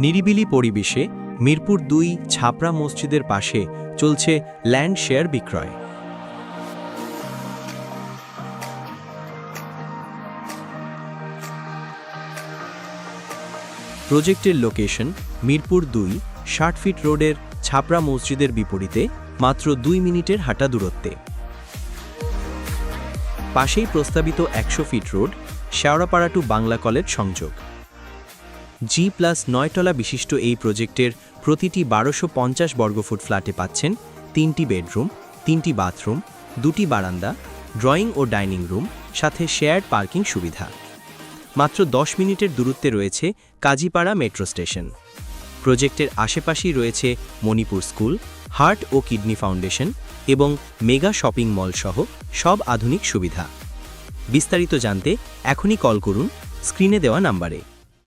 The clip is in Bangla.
নিরিবিলি পরিবেশে মিরপুর দুই ছাপরা মসজিদের পাশে চলছে ল্যান্ড শেয়ার বিক্রয়। প্রজেক্টের লোকেশন মিরপুর দুই ষাট ফিট রোডের ছাপরা মসজিদের বিপরীতে মাত্র দুই মিনিটের হাঁটা দূরত্বে। পাশেই প্রস্তাবিত একশো feet road, Shewrapara to Bangla College সংযোগ। জি প্লাস নয়তলা বিশিষ্ট এই প্রজেক্টের প্রতিটি বারোশো পঞ্চাশ বর্গফুট ফ্ল্যাটে পাচ্ছেন তিনটি বেডরুম, তিনটি বাথরুম, দুটি বারান্দা, ড্রয়িং ও ডাইনিং রুম, সাথে শেয়ার্ড পার্কিং সুবিধা। মাত্র দশ মিনিটের দূরত্বে রয়েছে কাজীপাড়া মেট্রো স্টেশন। প্রজেক্টের আশেপাশেই রয়েছে মণিপুর স্কুল, হার্ট ও কিডনি ফাউন্ডেশন এবং মেগা শপিং মল সহ সব আধুনিক সুবিধা। বিস্তারিত জানতে এখনই কল করুন স্ক্রিনে দেওয়া নাম্বারে।